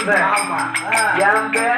Yang Jambel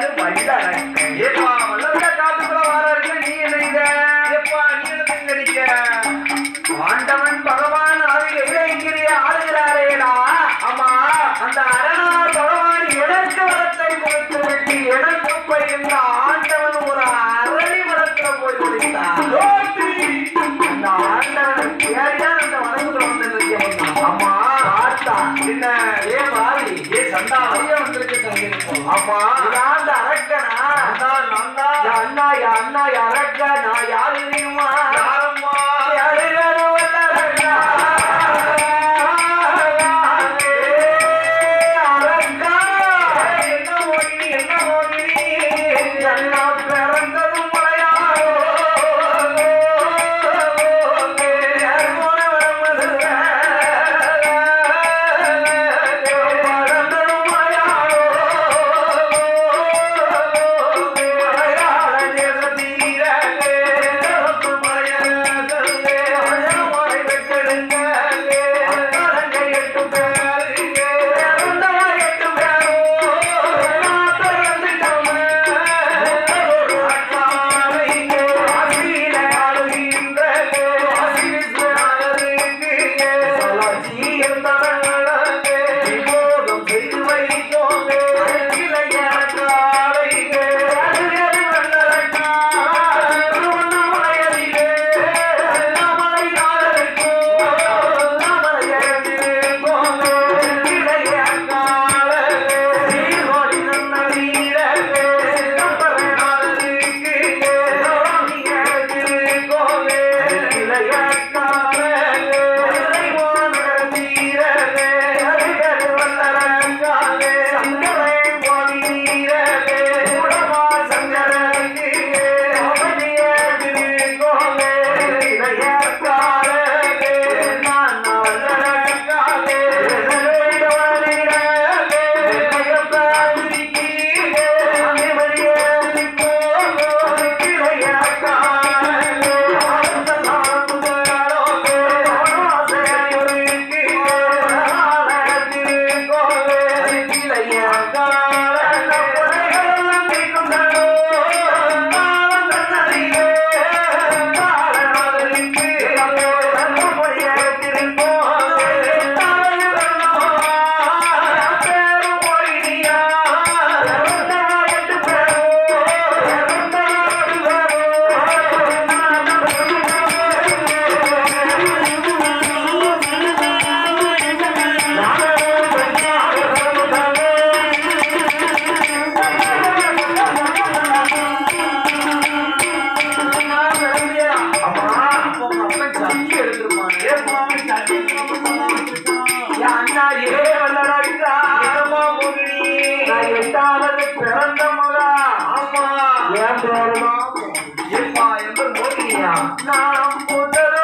não poderão.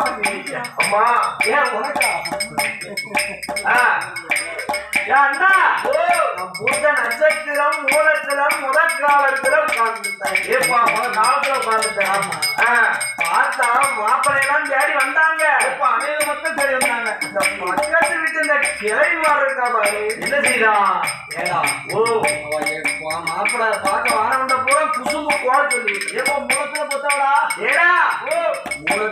அம்மா ஏன் உனக்கா? அண்ணா புத்த நட்சத்திரம் மூலத்திலம் முதற்காலத்திலும் ஏப்பா காலத்துல உட்காந்துட்டேன் பார்த்தா மாப்பிள்ளையெல்லாம் தேடி வந்தாங்க. இப்ப மக்கள் தேடி வந்தாங்க. இந்த பக்கத்து வீட்டு இந்த கிளை மாதிரி இருக்கா பாரு. என்ன பார்க்க வாரவன்ட பூரா குசும்பு கோல சொல்லி ஏப்பா மூலத்துல பார்த்தவடா ஏடா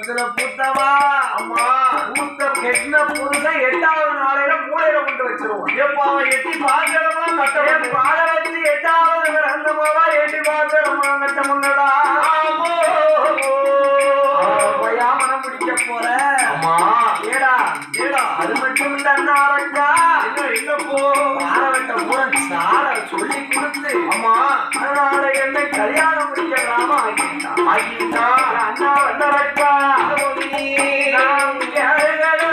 வயசுல புத்தவா? அம்மா பூத்த கெட்டின புதுசன் எட்டாவது நாளையில மூளையில கொண்டு வச்சிருவோம். எப்ப அவன் எட்டி பாக்கிறவா கட்டவன் பாட வச்சு எட்டாவது பிறந்தமாவா எட்டி பாக்கிறவா கட்ட முன்னடா? போயா மனம் பிடிக்க போற? தன்னாரக்கா இல்ல போ? ஆரவட்ட பூரா சார சொல்லி கொடுத்து அம்மா அதனால என்னை கல்யாணம் முடிக்கலாமா ஆகிட்டா அண்ணா நான் கேளுகள்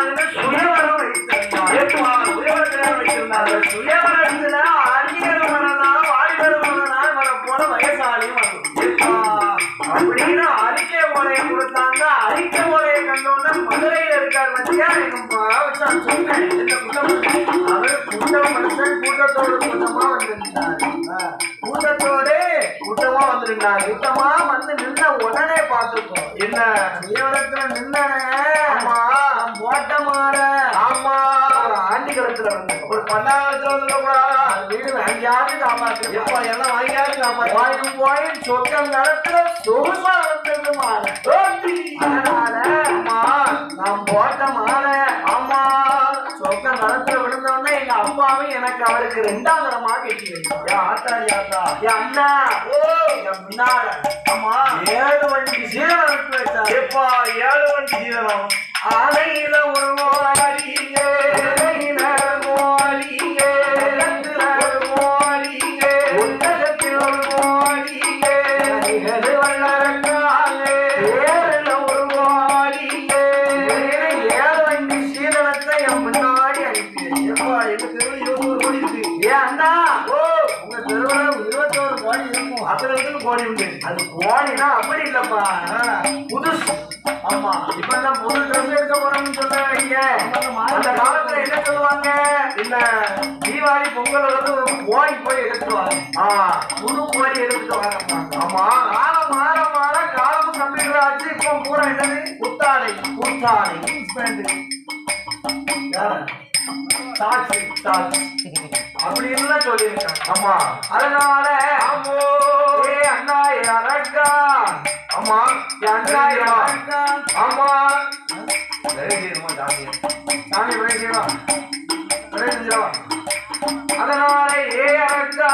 புருஷனுக்கு சுயவரம் வைத்திருந்தார் சுயவரத்தில் வைத்திருந்தார் சுயவரத்துல அந்நியர் மனதா வாலிபர் மனதா வர போல வயசாலையும் அப்படின்னு அறிக்கை முறையை கொடுத்தாங்க அறிக்கை முறையை கண்டோன்னா மதுரையில் இருக்கார் மத்தியா எங்க சொன்னேன் இந்த கூட்டம் அவர் கூட்டம் மனுஷன் கூட்டத்தோடு கூட்டமா வந்திருந்தார் கூட்டத்தோடு கூட்டமா வந்திருந்தார் கூட்டமா வந்து நின்ன உடனே பார்த்துருக்கோம் என்ன? சுயவரத்துல நின்ன ஆண்டி களத்துல வந்து ஒரு பண்டாரத்துல வந்துடக்கூடாதா வீடு வாங்கியாவது காப்பாற்று எப்பா எல்லாம் வாங்கியாரு காப்பாத்து போயும் போயும் சொர்க்கம் நடத்துல சொகுசா வந்தது மாலை நான் போட்ட மாலை ஆமா சொர்க்கம் நடத்துல விழுந்தோடனே எங்க அப்பாவும் எனக்கு அவருக்கு ரெண்டாம் தரமா கட்டி ஆத்தாடி ஆத்தா என் அண்ணா ஓ என் முன்னால ஆமா ஏழு வண்டி எப்பா ஏழு வண்டி ஜீவனம் ஆலையில ஒரு மோலியே இருக்கும் கோடி உண்டு. அது கோடினா அப்படி இல்லப்பா. புதுசு. ஆமா. இப்ப எல்லாம் புது ட்ரெஸ் எடுக்க போறோம்னு சொல்றாங்க. அந்த காலத்துல என்ன சொல்லுவாங்க? இல்ல தீபாவளி பொங்கல் வந்து கோழி போய் எடுத்துருவாங்க ஆ புது கோழி எடுத்துட்டு ஆமா. காலம் மாற மாற காலமும் கம்ப்யூட்டர் ஆச்சு இப்போ பூரா என்னது? புத்தாடை. புத்தாடை. ஜீன்ஸ் பேண்ட் சாட்சி சாட்சி அப்படின்னு சொல்லியிருக்காங்க. ஆமா. அதனால ஆமோ. ஏ அண்ணா அரக்கா ஆமா. அண்ணா ஆமா. சரிமா ஜாமியா சாமி விளையாடுவா விளையாடுவா அதனால ஏ அரக்கா